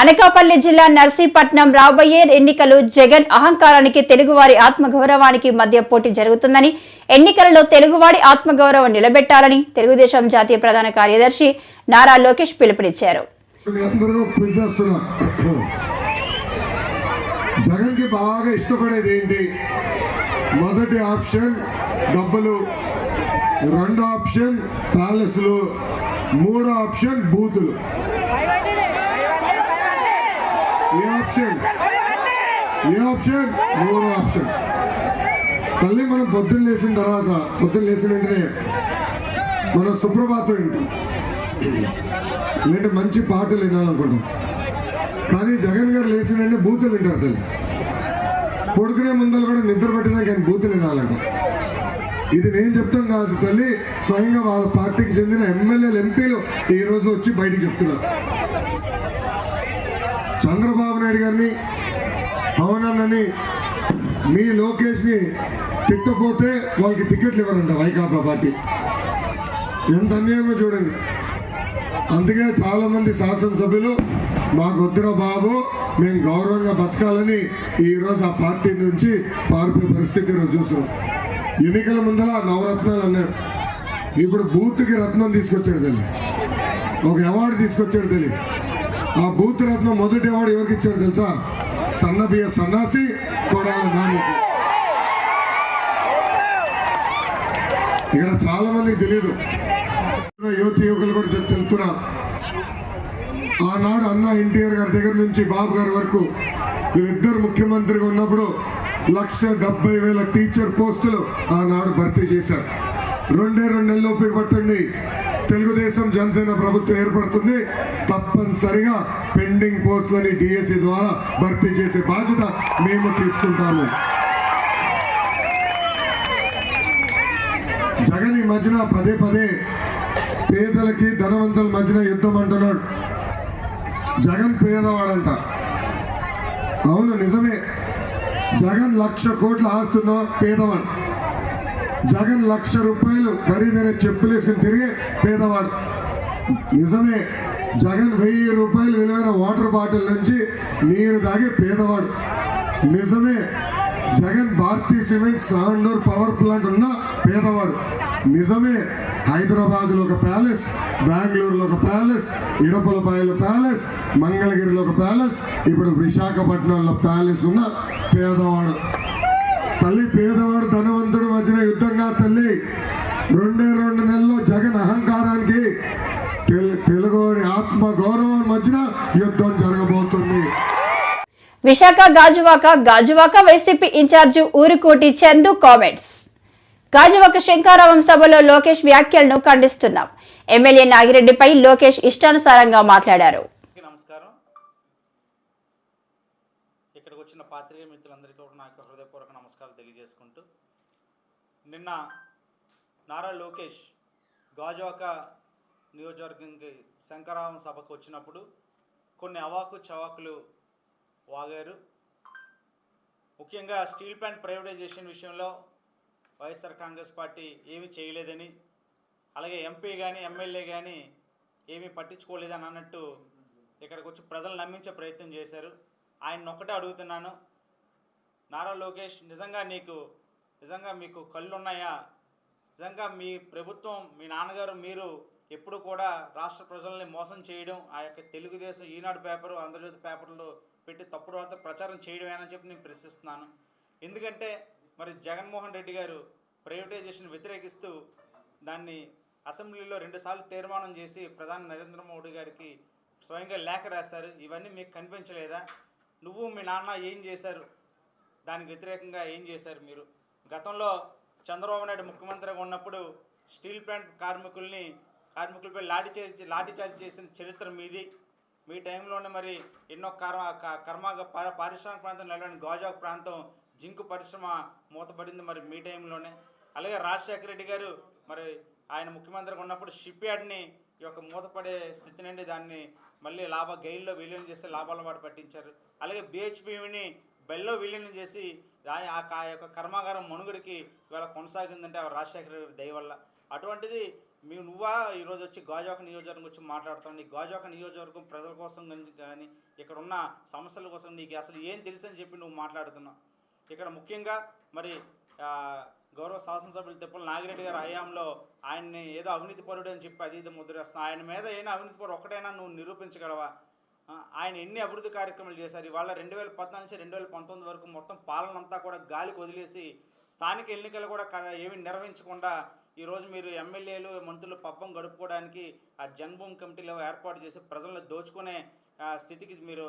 అనకాపల్లి జిల్లా నర్సీపట్నం రాబోయే ఎన్నికలు జగన్ అహంకారానికి తెలుగువారి ఆత్మగౌరవానికి మధ్య పోటీ జరుగుతుందని ఎన్నికలలో తెలుగువాడి ఆత్మగౌరవం నిలబెట్టాలని తెలుగుదేశం జాతీయ ప్రధాన కార్యదర్శి నారా లోకేష్ పిలుపునిచ్చారు. జగన్కి బాగా ఇష్టపడేది ఏంటి? మొదటి ఆప్షన్ డబ్బులు రెండో ఆప్షన్ ప్యాలెస్లు మూడో ఆప్షన్ బూతులు. ఏ ఆప్షన్. ఏ ఆప్షన్ మూడో ఆప్షన్. తల్లి మనం పొద్దున్న లేచిన తర్వాత పొద్దున్న లేచిన వెంటనే మనం సుప్రభాతం వింటాం. లేదంటే మంచి పాటలు వినాలనుకుంటాం. కానీ జగన్ గారు లేచినంటే బూతులు వింటారు తల్లి. పొడుకునే ముందలు కూడా నిద్ర పట్టినా కానీ బూతులు వినాలంట. ఇది నేను చెప్తాం కాదు తల్లి స్వయంగా వాళ్ళ పార్టీకి చెందిన ఎమ్మెల్యేలు ఎంపీలు ఈ రోజు వచ్చి బయటికి చెప్తున్నారు. చంద్రబాబు నాయుడు గారిని పవనన్నని మీ లోకేష్ని తిట్టపోతే వాళ్ళకి టికెట్లు ఇవ్వరంట వైకాపా పార్టీ. ఎంత అన్యాయమో చూడండి. అందుకే చాలామంది శాసనసభ్యులు మాకు వద్దురా బాబు మేము గౌరవంగా బతకాలని ఈరోజు ఆ పార్టీ నుంచి పారిపోయే పరిస్థితి ఈరోజు చూస్తున్నాం. ఎన్నికల ముందర నవరత్నాలు అన్నాడు. ఇప్పుడు బూత్కి రత్నం తీసుకొచ్చాడు తెలియదు ఒక అవార్డు తీసుకొచ్చాడు తెలియదు ఆ బూత్ రత్నం మొదటి అవార్డు ఎవరికి ఇచ్చారు తెలుసా? సన్న బియ్య సన్నాసి కొడాల నాని. ఇక్కడ చాలా మందికి తెలియదు యువతి యువకులు కూడా చెప్ చెప్తున్నా. ఆనాడు అన్న ఎన్టీఆర్ గారి దగ్గర నుంచి బాబు గారి వరకు వీరిద్దరు ముఖ్యమంత్రిగా ఉన్నప్పుడు లక్ష డెబ్బై వేల టీచర్ పోస్టులు ఆనాడు భర్తీ చేశారు. రెండే రెండు నెలలు పట్టండి. తెలుగుదేశం జనసేన ప్రభుత్వం ఏర్పడుతుంది తప్పనిసరిగా పెండింగ్ పోస్టులని డిఎస్సి ద్వారా భర్తీ చేసే బాధ్యత మేము తీసుకుంటాము. జగన్ ఈ మధ్యన పదే పదే పేదలకి ధనవంతుల మధ్యన యుద్ధం అంటున్నాడు. జగన్ పేదవాడంట. అవును నిజమే. జగన్ లక్ష కోట్ల ఆస్తున్న పేదవాడు. జగన్ లక్ష రూపాయలు ఖరీదైన చెప్పులు వేసుకుని తిరిగే పేదవాడు. నిజమే జగన్ వెయ్యి రూపాయలు విలువైన వాటర్ బాటిల్ నుంచి నీరు తాగే పేదవాడు. నిజమే Jagan Bharathi cement Sandur power plant ఉన్న పేదవాడు. నిజమే హైదరాబాద్లో ఒక ప్యాలెస్ బెంగళూరులో ఒక ప్యాలెస్ ఇడపలపాయలో ప్యాలెస్ మంగళగిరిలో ఒక ప్యాలెస్ ఇప్పుడు విశాఖపట్నంలో ప్యాలెస్ ఉన్న పేదవాడు. తల్లి పేదవాడు ధనవంతుడు మధ్యన యుద్ధంగా తల్లి. రెండే రెండు నెలల్లో జగన్ అహంకారానికి తెలు- తెలుగువాడి ఆత్మ గౌరవం మధ్యన యుద్ధం జరగబోతుంది. Visakha Gajuwaka Gajuwaka YCP incharge Urukoti Chandu comments. Gajuwaka శంకారావం సభలో లోకేష్ వ్యాఖ్యలను ఖండిస్తున్నాం. ఎమ్మెల్యే నాగిరెడ్డిపై లోకేష్ ఇష్టానుసారంగా మాట్లాడారు. నమస్కారం. ఇక్కడికి వచ్చిన పాత్రికేయ మిత్రులందరికీ కూడా నా యొక్క హృదయపూర్వక నమస్కారాలు తెలియజేసుకుంటూ నిన్న నారా లోకేష్ గాజువాక నియోజకవర్గంకి శంకరావం సభకు వచ్చినప్పుడు కొన్ని అవాకు చవాకులు వాగారు. ముఖ్యంగా స్టీల్ ప్లాంట్ ప్రైవేటైజేషన్ విషయంలో వైఎస్ఆర్ కాంగ్రెస్ పార్టీ ఏమీ చేయలేదని అలాగే ఎంపీ కానీ ఎమ్మెల్యే కానీ ఏమీ పట్టించుకోలేదని అన్నట్టు ఇక్కడికి వచ్చి ప్రజలు నమ్మించే ప్రయత్నం చేశారు. ఆయన ఒక్కటే అడుగుతున్నాను నారా లోకేష్ నిజంగా నీకు నిజంగా మీకు కళ్ళు ఉన్నాయా నిజంగా మీ ప్రభుత్వం మీ నాన్నగారు మీరు ఎప్పుడు కూడా రాష్ట్ర ప్రజల్ని మోసం చేయడం ఆ యొక్క తెలుగుదేశం ఈనాడు పేపరు ఆంధ్రజ్యోతి పేపర్లో పెట్టి తప్పుడు వార్త ప్రచారం చేయడమేనని చెప్పి నేను ప్రశ్నిస్తున్నాను. ఎందుకంటే మరి జగన్మోహన్ రెడ్డి గారు ప్రైవేటైజేషన్ వ్యతిరేకిస్తూ దాన్ని అసెంబ్లీలో రెండుసార్లు తీర్మానం చేసి ప్రధాని నరేంద్ర మోడీ గారికి స్వయంగా లేఖ రాశారు. ఇవన్నీ మీకు కనిపించలేదా? నువ్వు మీ నాన్న ఏం చేశారు? దానికి వ్యతిరేకంగా ఏం చేశారు మీరు? గతంలో చంద్రబాబు నాయుడు ముఖ్యమంత్రిగా ఉన్నప్పుడు స్టీల్ ప్లాంట్ కార్మికుల్ని కార్మికులపై లాఠీ చార్జ్ లాఠీ చార్జ్ చేసిన చరిత్ర మీది. మీ టైంలోనే మరి ఎన్నో కర్మ క- కర్మాగ పారిశ్రామిక ప్రాంతం నెలకొని గోజాక్ ప్రాంతం జింకు పరిశ్రమ మూతపడింది మరి మీ టైంలోనే. అలాగే రాజశేఖర రెడ్డి గారు మరి ఆయన ముఖ్యమంత్రిగా ఉన్నప్పుడు షిప్ యార్డ్ని ఈ యొక్క మూతపడే స్థితి నుండి దాన్ని మళ్ళీ లాభ గైల్లో విలీనం చేస్తే లాభాల వాడు పట్టించారు. అలాగే బిహెచ్పిని బెల్లో విలీనం చేసి దాని ఆ యొక్క కర్మాగారం మనుగడికి ఇవాళ కొనసాగిందంటే ఆ రాజశేఖర రెడ్డి దయ వల్ల. అటువంటిది మీ నువ్వా ఈరోజు వచ్చి గాజాక నియోజకవర్గం వచ్చి మాట్లాడుతావు నీ గాజాక నియోజకవర్గం ప్రజల కోసం కానీ ఇక్కడ ఉన్న సమస్యల కోసం నీకు అసలు ఏం తెలుసు అని చెప్పి నువ్వు మాట్లాడుతున్నావు? ఇక్కడ ముఖ్యంగా మరి గౌరవ శాసనసభ్యులు తిప్పల నాగిరెడ్డి గారు హయాంలో ఆయన్ని ఏదో అవినీతి పరుడు అని చెప్పి అది ఇది ముద్రేస్తున్నావు ఆయన మీద అయినా అవినీతి పరుడు ఒకటైనా నువ్వు నిరూపించగలవా? ఆయన ఎన్ని అభివృద్ధి కార్యక్రమాలు చేశారు? ఇవాళ రెండు వేల పద్నాలుగు నుంచి రెండు వేల పంతొమ్మిది వరకు మొత్తం పాలన అంతా కూడా గాలికి వదిలేసి స్థానిక ఎన్నికలు కూడా ఏమి నిర్వహించకుండా ఈరోజు మీరు ఎమ్మెల్యేలు మంత్రులు పబ్బం గడుపుకోవడానికి ఆ జన్మభూమి కమిటీలో ఏర్పాటు చేసి ప్రజలను దోచుకునే స్థితికి మీరు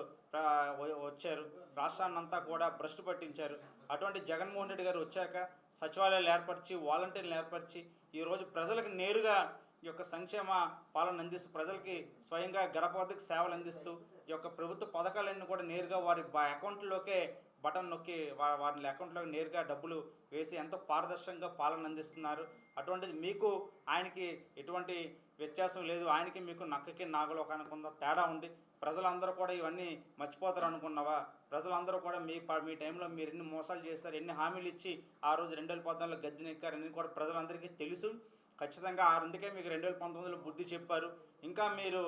వచ్చారు. రాష్ట్రాన్ని అంతా కూడా భ్రష్టు పట్టించారు. అటువంటి జగన్మోహన్ రెడ్డి గారు వచ్చాక సచివాలయాలు ఏర్పరిచి వాలంటీర్లు ఏర్పరిచి ఈరోజు ప్రజలకు నేరుగా ఈ యొక్క సంక్షేమ పాలన అందిస్తూ ప్రజలకి స్వయంగా గడప సేవలు అందిస్తూ ఈ యొక్క ప్రభుత్వ పథకాలన్నీ కూడా నేరుగా వారి అకౌంట్లోకే బటన్ నొక్కి వారి వారి అకౌంట్లోకి నేరుగా డబ్బులు వేసి ఎంతో పారదర్శకంగా పాలన అందిస్తున్నారు. అటువంటిది మీకు ఆయనకి ఎటువంటి వ్యత్యాసం లేదు. ఆయనకి మీకు నక్కకి నాగలోకానికి ఉందా తేడా ఉంది. ప్రజలందరూ కూడా ఇవన్నీ మర్చిపోతారు అనుకున్నావా? ప్రజలందరూ కూడా మీ ప- మీ టైంలో మీరు ఎన్ని మోసాలు చేస్తారు ఎన్ని హామీలు ఇచ్చి ఆ రోజు రెండు వేల పద్నాలుగులో గద్దెనెక్కారు అన్ని కూడా ప్రజలందరికీ తెలుసు. ఖచ్చితంగా ఆ అందుకే మీకు రెండు వేల పంతొమ్మిదిలో బుద్ధి చెప్పారు. ఇంకా మీరు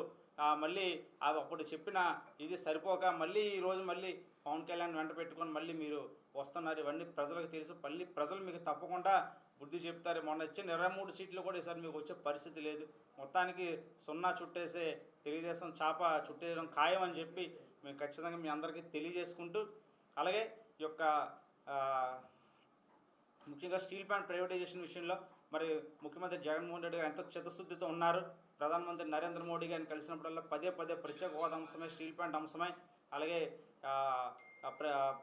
మళ్ళీ అప్పుడు చెప్పిన ఇది సరిపోక మళ్ళీ ఈరోజు మళ్ళీ పవన్ కళ్యాణ్ వెంట పెట్టుకొని మళ్ళీ మీరు వస్తున్నారు. ఇవన్నీ ప్రజలకు తెలుసు. మళ్ళీ ప్రజలు మీకు తప్పకుండా బుద్ధి చెప్తారు. మొన్న ఇచ్చిన ఇరవై మూడు సీట్లు కూడా ఈసారి మీకు వచ్చే పరిస్థితి లేదు. మొత్తానికి సున్నా చుట్టేసే తెలుగుదేశం చాప చుట్టేయడం ఖాయం అని చెప్పి మేము ఖచ్చితంగా మీ అందరికీ తెలియజేసుకుంటూ అలాగే ఈ యొక్క ముఖ్యంగా స్టీల్ ప్లాంట్ ప్రైవేటైజేషన్ విషయంలో మరి ముఖ్యమంత్రి జగన్మోహన్ రెడ్డి గారు ఎంతో చిత్తశుద్ధితో ఉన్నారు. ప్రధానమంత్రి నరేంద్ర మోడీ గారిని కలిసినప్పుడల్లా పదే పదే ప్రత్యేక హోదా అంశమే స్టీల్ ప్లాంట్ అంశమే అలాగే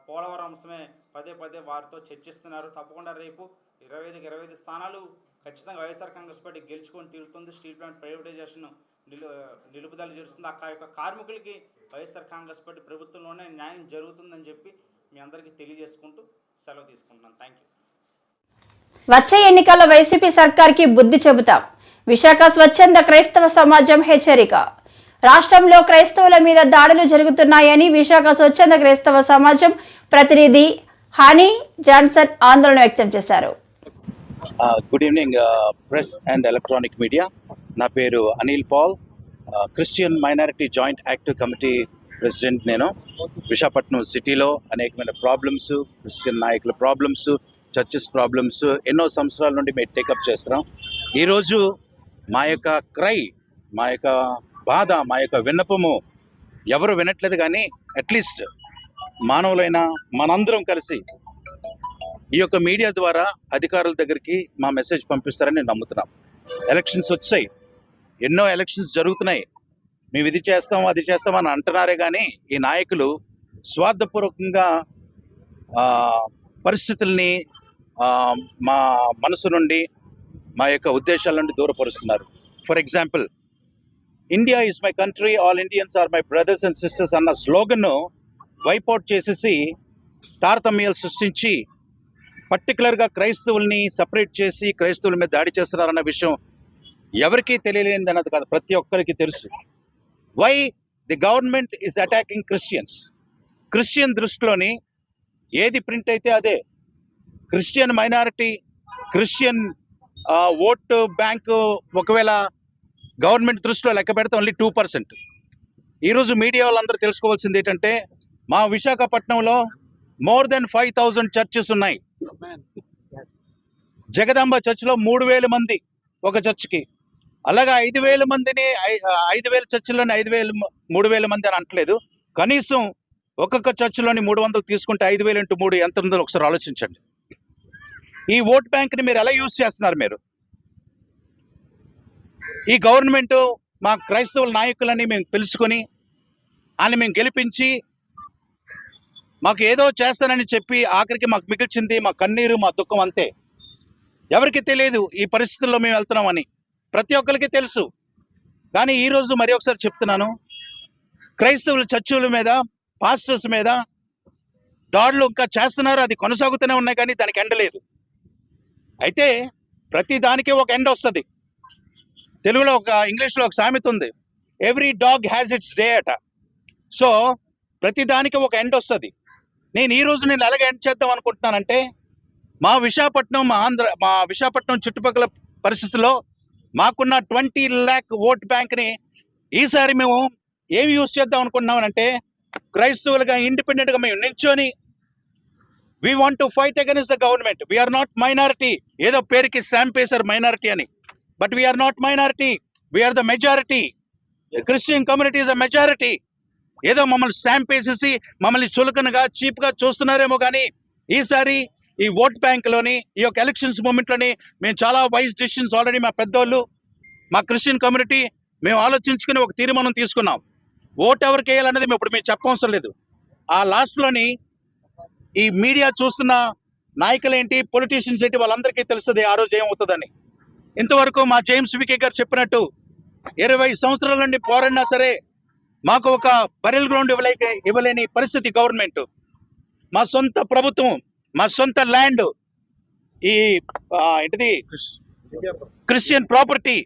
పోలవరం అంశమే పదే పదే వారితో చర్చిస్తున్నారు. తప్పకుండా రేపు ఇరవై ఐదుకి ఇరవై ఐదు స్థానాలు ఖచ్చితంగా వైఎస్ఆర్ కాంగ్రెస్ పార్టీ గెలుచుకొని తీరుతుంది. స్టీల్ ప్లాంట్ ప్రైవేటైజేషన్ నిలు నిలుపుదల చేస్తుంది ఆ యొక్క కార్మికులకి వైఎస్ఆర్ కాంగ్రెస్ పార్టీ ప్రభుత్వంలోనే న్యాయం జరుగుతుందని చెప్పి మీ అందరికీ తెలియజేసుకుంటూ సెలవు తీసుకుంటున్నాను. థ్యాంక్ యూ వచ్చే ఎన్నికల్లో వైసీపీ సర్కార్కి బుద్ధి చెబుతాం. విశాఖ స్వచ్ఛంద క్రైస్తవ సమాజం హెచ్చరిక. రాష్ట్రంలో క్రైస్తవుల మీద దాడులు జరుగుతున్నాయని విశాఖ స్వచ్ఛంద క్రైస్తవ సమాజం ప్రతినిధి హానీ జాన్సన్ ఆందోళన వ్యక్తం చేశారు. Good evening press and electronic media. నా పేరు Anil Paul. Christian minority joint active committee president నేను. విశాఖపట్నం సిటీలో అనేకమైన ప్రాబ్లమ్స్ క్రిస్టియన్ నాయకుల ప్రాబ్లమ్స్ చర్చెస్ ప్రాబ్లమ్స్ ఎన్నో సంవత్సరాల నుండి మేము టేకప్ చేస్తున్నాం. ఈరోజు మా యొక్క క్రై మా యొక్క బాధ మా యొక్క విన్నపము ఎవరు వినట్లేదు కానీ అట్లీస్ట్ మానవులైన మనందరం కలిసి ఈ యొక్క మీడియా ద్వారా అధికారుల దగ్గరికి మా మెసేజ్ పంపిస్తారని నేను నమ్ముతున్నాం. ఎలక్షన్స్ వచ్చాయి. ఎన్నో ఎలక్షన్స్ జరుగుతున్నాయి. మేము ఇది చేస్తాం అది చేస్తాం అని అంటున్నారే కానీ ఈ నాయకులు స్వార్థపూర్వకంగా పరిస్థితుల్ని మా మనసు నుండి మా యొక్క ఉద్దేశాల నుండి దూరపరుస్తున్నారు. For example India is my country all Indians are my brothers and sisters అన్న స్లోగన్ను వైపౌట్ చేసేసి తారతమ్యాలు సృష్టించి పర్టికులర్గా క్రైస్తవుల్ని సపరేట్ చేసి క్రైస్తవుల మీద దాడి చేస్తున్నారన్న విషయం ఎవరికీ తెలియలేనిది అన్నది కాదు ప్రతి ఒక్కరికి తెలుసు. Why the government is attacking Christians Christian దృష్టిలోని ఏది ప్రింట్ అయితే అదే. Christian minority Christian vote bank ఒకవేళ గవర్నమెంట్ దృష్టిలో లెక్క పెడితే ఓన్లీ టూ పర్సెంట్ ఈరోజు మీడియా వాళ్ళందరూ తెలుసుకోవాల్సింది ఏంటంటే మా విశాఖపట్నంలో more than five thousand churches ఉన్నాయి. జగదాంబ చర్చిలో మూడు వేల మంది ఒక చర్చ్కి. అలాగా ఐదు వేల మందిని ఐ- ఐదు వేల చర్చిలోని ఐదు వేలు మూడు వేల మంది అని అంటలేదు కనీసం ఒక్కొక్క చర్చిలోని మూడు వందలు తీసుకుంటే ఐదు వేలు ఇంటూ మూడు ఎంత ఉందో ఒకసారి ఆలోచించండి. ఈ ఓట్ బ్యాంక్ని మీరు ఎలా యూజ్ చేస్తున్నారు మీరు? ఈ గవర్నమెంట్ మా క్రైస్తవుల నాయకులని మేము తెలుసుకొని ఆయన మేము గెలిపించి మాకు ఏదో చేస్తానని చెప్పి ఆఖరికి మాకు మిగిల్చింది మా కన్నీరు మా దుఃఖం అంతే. ఎవరికి తెలియదు ఈ పరిస్థితుల్లో మేము వెళ్తున్నామని. ప్రతి ఒక్కరికి తెలుసు. కానీ ఈరోజు మరి ఒకసారి చెప్తున్నాను. క్రైస్తవుల చర్చుల మీద పాస్టర్స్ మీద దాడులు ఇంకా చేస్తున్నారు అది కొనసాగుతూనే ఉన్నాయి కానీ దానికి ఎండలేదు అయితే ప్రతి దానికి ఒక ఎండ్ వస్తుంది. తెలుగులో ఒక ఇంగ్లీష్లో ఒక సామెత ఉంది. Every dog has its day అట. సో ప్రతి దానికి ఒక ఎండ్ వస్తుంది. నేను ఈరోజు నేను ఎలాగ ఎండ్ చేద్దాం అనుకుంటున్నానంటే మా విశాఖపట్నం మా ఆంధ్ర మా విశాఖపట్నం చుట్టుపక్కల పరిస్థితుల్లో మాకున్న ట్వంటీ ల్యాక్ ఓట్ బ్యాంక్ని ఈసారి మేము ఏమి యూజ్ చేద్దాం అనుకుంటున్నామనంటే క్రైస్తవులుగా ఇండిపెండెంట్గా మేము నిల్చొని we want to fight against the government we are not minority ఏదో పేరుకి స్టాంప్ వేశారు మైనారిటీ అని. But we are not minority we are the majority Christian community is a majority ఏదో మమ్మల్ని స్టాంప్ వేసేసి మమ్మల్ని చులకనగా చీప్గా చూస్తున్నారేమో కానీ ఈసారి ఈ ఓట్ బ్యాంక్లోని ఈ యొక్క ఎలక్షన్స్ మూమెంట్లోని మేము చాలా వైస్ డిసిషన్స్ ఆల్రెడీ మా పెద్దోళ్ళు మా క్రిస్టియన్ కమ్యూనిటీ మేము ఆలోచించుకుని ఒక తీర్మానం తీసుకున్నాం. ఓట్ ఎవరికి వేయాలనేది మేము ఇప్పుడు మేము చెప్పవసరం లేదు. ఆ లాస్ట్లోని ఈ మీడియా చూస్తున్న నాయకులు ఏంటి పొలిటీషియన్స్ ఏంటి? వాళ్ళందరికీ తెలుస్తుంది ఆ రోజు ఏమవుతుందని. ఇంతవరకు మా జేమ్స్ వికే గారు చెప్పినట్టు ఇరవై సంవత్సరాల నుండి పోరాడినా సరే మాకు ఒక బరెల్ గ్రౌండ్ ఇవ్వలేక ఇవ్వలేని పరిస్థితి గవర్నమెంట్. మా సొంత ప్రభుత్వం మా సొంత ల్యాండ్ ఈ ఏంటిది? క్రిస్టియన్ ప్రాపర్టీ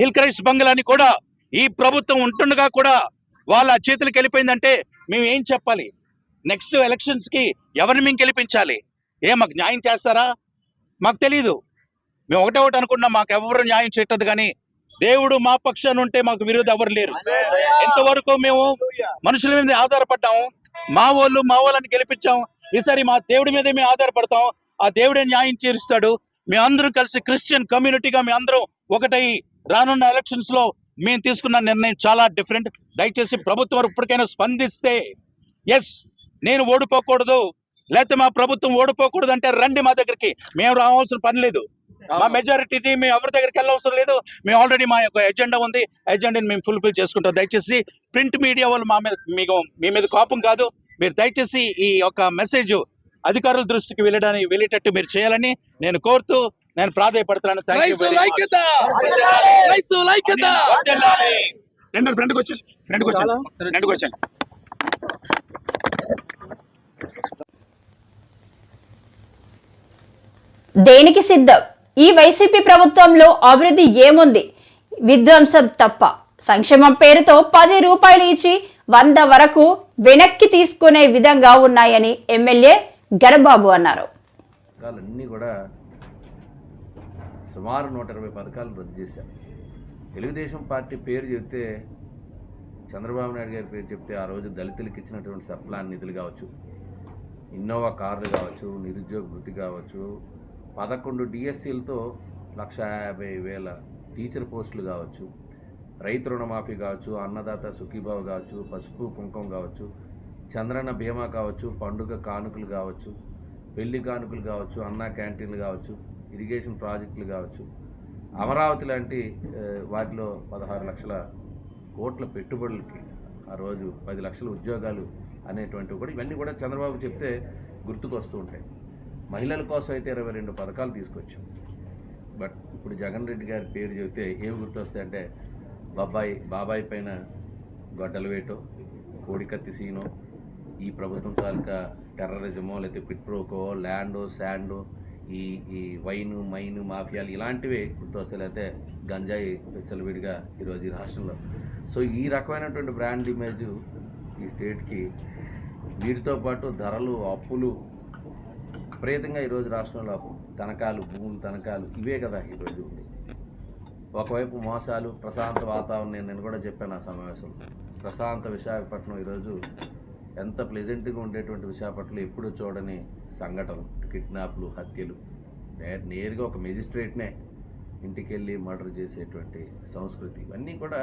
హిల్ క్రైస్ట్ బంగ్లాని కూడా ఈ ప్రభుత్వం ఉంటుండగా కూడా వాళ్ళ చేతులకు వెళ్ళిపోయిందంటే మేము ఏం చెప్పాలి? నెక్స్ట్ ఎలక్షన్స్కి ఎవరిని మేము గెలిపించాలి? ఏ మాకు న్యాయం చేస్తారా? మాకు తెలియదు మేము ఒకటే ఒకటి అనుకున్నాం మాకు ఎవరు న్యాయం చేయటది కానీ దేవుడు మా పక్షాన ఉంటే మాకు విరోధి ఎవరు లేరు. ఎంతవరకు మేము మనుషుల మీద ఆధారపడ్డాము. మా వాళ్ళు మా వాళ్ళని గెలిపించాం ఈసారి మా దేవుడి మీదే మేము ఆధారపడతాం ఆ దేవుడే న్యాయం తీరుస్తాడు. మీ అందరం కలిసి క్రిస్టియన్ కమ్యూనిటీగా మీ అందరం ఒకటై రానున్న ఎలక్షన్స్లో మేము తీసుకున్న నిర్ణయం చాలా డిఫరెంట్. దయచేసి ప్రభుత్వం ఇప్పటికైనా స్పందిస్తే ఎస్ నేను ఓడిపోకూడదు లేకపోతే మా ప్రభుత్వం ఓడిపోకూడదు అంటే రండి మా దగ్గరికి మేము రావాల్సిన పని లేదు మా మెజారిటీ మేము ఎవరి దగ్గరికి వెళ్ళవసరం లేదు మేము ఆల్రెడీ మా యొక్క ఎజెండా ఉంది ఎజెండాని మేము ఫుల్ఫిల్ చేసుకుంటాం దయచేసి ప్రింట్ మీడియా వాళ్ళు మా మీద మీకు మీ మీద కోపం కాదు మీరు దయచేసి ఈ యొక్క మెసేజ్ అధికారుల దృష్టికి వెళ్ళడానికి వెళ్ళేటట్టు మీరు చేయాలని నేను కోరుతూ నేను ప్రాధాయపడుతున్నాను ఫ్రెండ్కి వచ్చేసి ఫ్రెండ్కి వచ్చాను ఫ్రెండ్కి వచ్చాను దేనికి సిద్ధం? ఈ వైసీపీ ప్రభుత్వంలో అభివృద్ధి ఏముంది? విధ్వంసం తప్ప. సంక్షేమం పేరుతో పది రూపాయలు ఇచ్చి వంద వరకు వెనక్కి తీసుకునే విధంగా ఉన్నాయని ఎమ్మెల్యే గరబాబు అన్నారు. పథకాలన్నీ కూడా సుమారు నూట ఇరవై పథకాలు రద్దు చేశారు. తెలుగుదేశం పార్టీ పేరు చెప్తే చంద్రబాబు నాయుడు గారి పేరు చెప్తే ఆ రోజు దళితులకు ఇచ్చినటువంటి సప్లాన్ నిధులు కావచ్చు. ఇన్నోవా కార్లు కావచ్చు నిరుద్యోగ వృత్తి కావచ్చు పదకొండు డిఎస్సీలతో లక్ష యాభై వేల టీచర్ పోస్టులు కావచ్చు రైతు రుణమాఫీ కావచ్చు అన్నదాత సుఖీభావ్ కావచ్చు పసుపు కుంకుమ కావచ్చు చంద్రన్న బీమా కావచ్చు పండుగ కానుకలు కావచ్చు పెళ్ళి కానుకలు కావచ్చు అన్నా క్యాంటీన్లు కావచ్చు ఇరిగేషన్ ప్రాజెక్టులు కావచ్చు. అమరావతి లాంటి వాటిలో పదహారు లక్షల కోట్ల పెట్టుబడులకి ఆ రోజు పది లక్షల ఉద్యోగాలు అనేటువంటివి కూడా ఇవన్నీ కూడా చంద్రబాబు చెప్తే గుర్తుకొస్తూ ఉంటాయి. మహిళల కోసం అయితే ఇరవై రెండు పథకాలు తీసుకొచ్చాం. బట్ ఇప్పుడు జగన్ రెడ్డి గారి పేరు చెబితే ఏమి గుర్తొస్తాయంటే బాబాయ్ బాబాయ్ పైన గొడ్డలు వేటో కోడికత్తి సీనో ఈ ప్రభుత్వం తాలూకా టెర్రరిజమో లేకపోతే పిట్రోకో ల్యాండో శాండో ఈ ఈ వైను మైను మాఫియాలు ఇలాంటివే గుర్తొస్తాయి. లేకపోతే గంజాయి విచ్చలవిడిగా ఈరోజు ఈ రాష్ట్రంలో. సో ఈ రకమైనటువంటి బ్రాండ్ ఇమేజ్ ఈ స్టేట్కి వీటితో పాటు ధరలు అప్పులు విపరీతంగా ఈరోజు రాష్ట్రంలో తనకాలు భూములు తనఖాలు ఇవే కదా ఈరోజు ఉంది ఒకవైపు మోసాలు ప్రశాంత వాతావరణం నేను నేను కూడా చెప్పాను ఆ సమావేశంలో. ప్రశాంత విశాఖపట్నం ఈరోజు ఎంత ప్లెజెంట్గా ఉండేటువంటి విశాఖపట్నంలో ఎప్పుడూ చూడని సంఘటనలు కిడ్నాప్లు హత్యలు. నేరుగా ఒక మెజిస్ట్రేట్నే ఇంటికి వెళ్ళి మర్డర్ చేసేటువంటి సంస్కృతి. ఇవన్నీ కూడా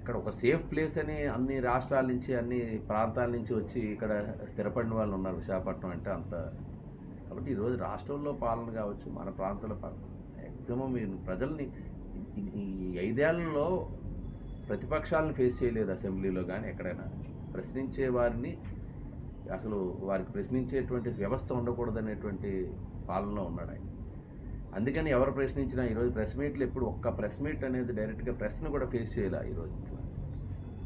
ఇక్కడ ఒక సేఫ్ ప్లేస్ అని అన్ని రాష్ట్రాల నుంచి అన్ని ప్రాంతాల నుంచి వచ్చి ఇక్కడ స్థిరపడిన వాళ్ళు ఉన్నారు విశాఖపట్నం అంటే అంత. కాబట్టి ఈరోజు రాష్ట్రంలో పాలన కావచ్చు మన ప్రాంతంలో పాలన మ్యాక్సిమం మీరు ప్రజల్ని ఈ- ఐదేళ్ళలో ప్రతిపక్షాలను ఫేస్ చేయలేదు అసెంబ్లీలో కానీ ఎక్కడైనా. ప్రశ్నించే వారిని అసలు వారికి ప్రశ్నించేటువంటి వ్యవస్థ ఉండకూడదనేటువంటి పాలనలో ఉన్నాడు ఆయన. అందుకని ఎవరు ప్రశ్నించినా ఈరోజు ప్రెస్ మీట్లు ఎప్పుడు ఒక్క ప్రెస్ మీట్ అనేది డైరెక్ట్గా ప్రెస్ను కూడా ఫేస్ చేయాలి ఈరోజు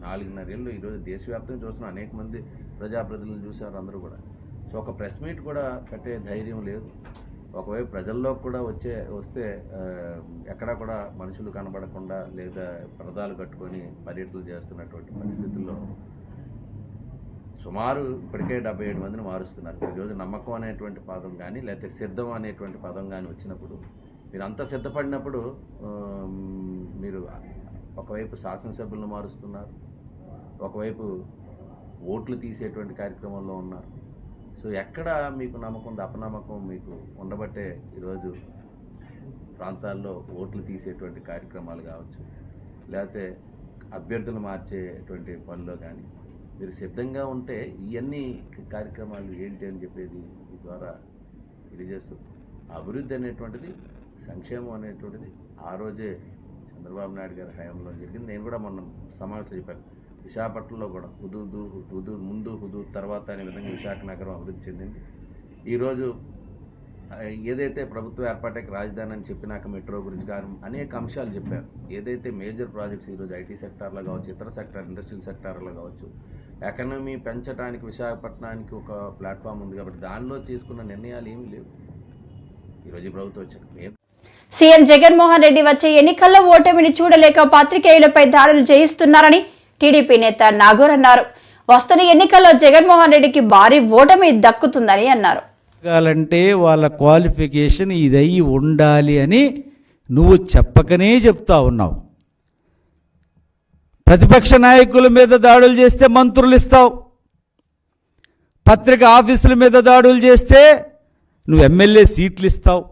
నాలుగున్నరేళ్ళు ఈరోజు దేశవ్యాప్తంగా చూసిన అనేక మంది ప్రజాప్రతినిధులు చూశారు అందరూ కూడా. సో ఒక ప్రెస్ మీట్ కూడా పెట్టే ధైర్యం లేదు. ఒకవైపు ప్రజల్లో కూడా వచ్చే వస్తే ఎక్కడా కూడా మనుషులు కనబడకుండా లేదా పరదాలు కట్టుకొని పర్యటనలు చేస్తున్నటువంటి పరిస్థితుల్లో సుమారు ఇప్పటికే డెబ్బై ఏడు మందిని మారుస్తున్నారు. ఈరోజు నమ్మకం అనేటువంటి పదం కానీ లేకపోతే సిద్ధం అనేటువంటి పదం కానీ వచ్చినప్పుడు మీరు అంత సిద్ధపడినప్పుడు మీరు ఒకవైపు శాసనసభ్యులను మారుస్తున్నారు ఒకవైపు ఓట్లు తీసేటువంటి కార్యక్రమంలో ఉన్నారు. సో ఎక్కడ మీకు నమ్మకం అపనమ్మకం మీకు ఉండబట్టే ఈరోజు ప్రాంతాల్లో ఓట్లు తీసేటువంటి కార్యక్రమాలు కావచ్చు లేకపోతే అభ్యర్థులు మార్చేటువంటి పనిలో కానీ మీరు సిద్ధంగా ఉంటే ఇవన్నీ కార్యక్రమాలు ఏంటి అని చెప్పేది ద్వారా తెలియజేస్తూ అభివృద్ధి అనేటువంటిది సంక్షేమం అనేటువంటిది ఆ రోజే చంద్రబాబు నాయుడు గారి హయాంలో జరిగింది. నేను కూడా మొన్న సమావేశం చెప్పాను. విశాఖపట్నంలో కూడా హుదూదు హుదూద్ ముందు హుదూద్ తర్వాత అనే విధంగా విశాఖ నగరం అభివృద్ధి చెందింది. ఈరోజు ఏదైతే ప్రభుత్వ ఏర్పాటుకి రాజధాని అని చెప్పినాక మెట్రో గురించి కానీ అనేక అంశాలు చెప్పారు. ఏదైతే మేజర్ ప్రాజెక్ట్స్ ఈరోజు ఐటీ సెక్టార్లో కావచ్చు ఇతర సెక్టార్ ఇండస్ట్రియల్ సెక్టార్లో కావచ్చు ఎకనమీ పెంచడానికి విశాఖపట్నానికి ఒక ప్లాట్ఫామ్ ఉంది కాబట్టి దానిలో తీసుకున్న నిర్ణయాలు ఏమీ లేవు. ఈరోజు ఈ ప్రభుత్వం వచ్చాక మేము సీఎం జగన్మోహన్ రెడ్డి వచ్చే ఎన్నికల్లో ఓటమిని చూడలేక పాత్రికేయులపై దాడులు చేయిస్తున్నారని టీడీపీ నేత నాగూర్ అన్నారు. వస్తున్న ఎన్నికల్లో జగన్మోహన్ రెడ్డికి భారీ ఓటమి దక్కుతుందని అన్నారు. ఎదగాలంటే వాళ్ళ క్వాలిఫికేషన్ ఇదయి ఉండాలి అని నువ్వు చెప్పకనే చెప్తా ఉన్నావు. ప్రతిపక్ష నాయకుల మీద దాడులు చేస్తే మంత్రులు ఇస్తావు. పత్రిక ఆఫీసుల మీద దాడులు చేస్తే నువ్వు ఎమ్మెల్యే సీట్లు ఇస్తావు.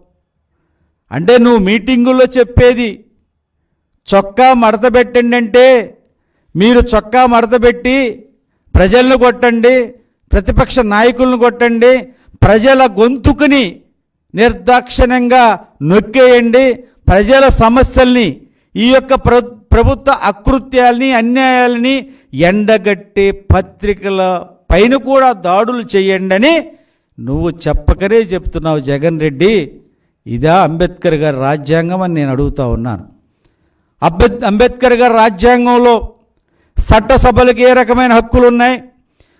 అంటే నువ్వు మీటింగుల్లో చెప్పేది చొక్కా మడత పెట్టండి అంటే మీరు చొక్కా మడత పెట్టి ప్రజలను కొట్టండి ప్రతిపక్ష నాయకులను కొట్టండి ప్రజల గొంతుకుని నిర్దాక్షిణ్యంగా నొక్కేయండి ప్రజల సమస్యల్ని ఈ యొక్క ప్ర ప్రభుత్వ అకృత్యాల్ని అన్యాయాలని ఎండగట్టే పత్రికల పైన కూడా దాడులు చేయండి అని నువ్వు చెప్పకనే చెప్తున్నావు జగన్ రెడ్డి. ఇదా అంబేద్కర్ గారి రాజ్యాంగం అని నేను అడుగుతా ఉన్నాను. అంబేద్ అంబేద్కర్ గారి రాజ్యాంగంలో చట్టసభలకు ఏ రకమైన హక్కులు ఉన్నాయి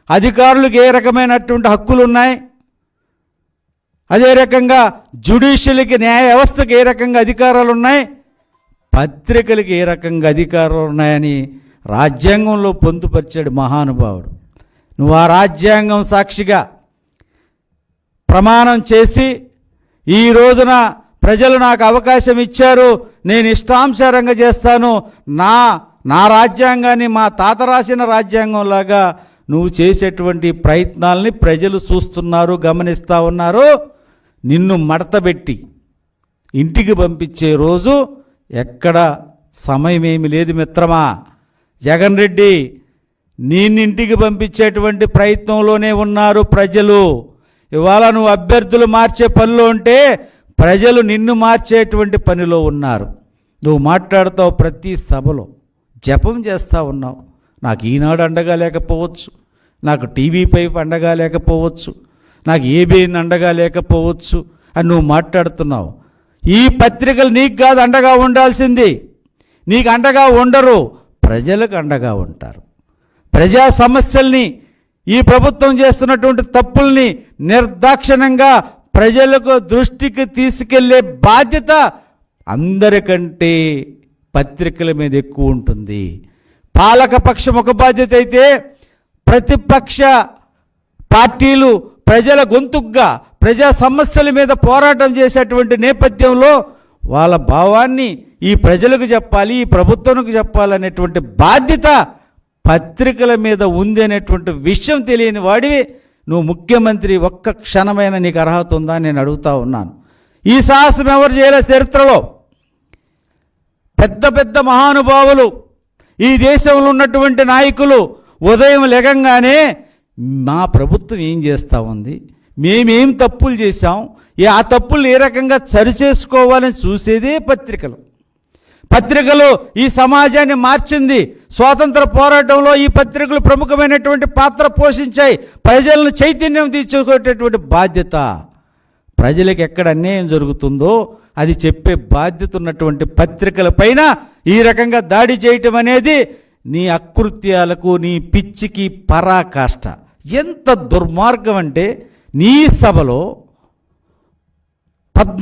అధికారులకు ఏ రకమైనటువంటి హక్కులు ఉన్నాయి అదే రకంగా జ్యుడిషియల్కి న్యాయ వ్యవస్థకు ఏ రకంగా అధికారాలు ఉన్నాయి పత్రికలకు ఏ రకంగా అధికారాలు ఉన్నాయని రాజ్యాంగంలో పొందుపరిచాడు మహానుభావుడు. నువ్వు ఆ రాజ్యాంగం సాక్షిగా ప్రమాణం చేసి ఈ రోజున ప్రజలు నాకు అవకాశం ఇచ్చారు నేను ఇష్టాంశారంగా చేస్తాను నా నా రాజ్యాంగాన్ని మా తాత రాసిన రాజ్యాంగంలాగా నువ్వు చేసేటువంటి ప్రయత్నాల్ని ప్రజలు చూస్తున్నారు గమనిస్తూ ఉన్నారు. నిన్ను మడతబెట్టి ఇంటికి పంపించే రోజు ఎక్కడ సమయమేమి లేదు మిత్రమా. జగన్ రెడ్డి నిన్నింటికి పంపించేటువంటి ప్రయత్నంలోనే ఉన్నారు ప్రజలు. ఇవాళ నువ్వు అభ్యర్థులు మార్చే పనిలో ఉంటే ప్రజలు నిన్ను మార్చేటువంటి పనిలో ఉన్నారు. నువ్వు మాట్లాడతావు ప్రతి సభలో. జపం చేస్తూ ఉన్నావు. నాకు ఈనాడు అండగా లేకపోవచ్చు. నాకు టీవీపై అండగా లేకపోవచ్చు. నాకు ఏబీఎన్ అండగా లేకపోవచ్చు. అని నువ్వు మాట్లాడుతున్నావు. ఈ పత్రికలు నీకు కాదు అండగా ఉండాల్సింది. నీకు అండగా ఉండరు ప్రజలకు అండగా ఉంటారు. ప్రజా సమస్యల్ని ఈ ప్రభుత్వం చేస్తున్నటువంటి తప్పుల్ని నిర్దాక్షణంగా ప్రజలకు దృష్టికి తీసుకెళ్ళే బాధ్యత అందరికంటే పత్రికల మీద ఎక్కువ ఉంటుంది. పాలకపక్షం ఒక బాధ్యత అయితే ప్రతిపక్ష పార్టీలు ప్రజల గొంతుగ్గా ప్రజా సమస్యల మీద పోరాటం చేసేటువంటి నేపథ్యంలో వాళ్ళ భావాన్ని ఈ ప్రజలకు చెప్పాలి ఈ ప్రభుత్వానికి చెప్పాలనేటువంటి బాధ్యత పత్రికల మీద ఉంది అనేటువంటి విషయం తెలియని వాడివి. నువ్వు ముఖ్యమంత్రి ఒక్క క్షణమైన నీకు అర్హత ఉందా నేను అడుగుతా ఉన్నాను. ఈ సాహసం ఎవరు చేయలే చరిత్రలో? పెద్ద పెద్ద మహానుభావులు ఈ దేశంలో ఉన్నటువంటి నాయకులు ఉదయం లెగంగానే మా ప్రభుత్వం ఏం చేస్తూ ఉంది? మేమేం తప్పులు చేశాం? ఆ తప్పులు ఏ రకంగా సరిచేసుకోవాలని చూసేదే పత్రికలు. పత్రికలు ఈ సమాజాన్ని మార్చింది. స్వాతంత్ర పోరాటంలో ఈ పత్రికలు ప్రముఖమైనటువంటి పాత్ర పోషించాయి. ప్రజలను చైతన్యం తీర్చుకునేటటువంటి బాధ్యత. ప్రజలకు ఎక్కడ అన్యాయం జరుగుతుందో అది చెప్పే బాధ్యత ఉన్నటువంటి పత్రికల పైన ఈ రకంగా దాడి చేయటం అనేది నీ అకృత్యాలకు నీ పిచ్చికి పరాకాష్ట. ఎంత దుర్మార్గం అంటే నీ సభలో పద్నా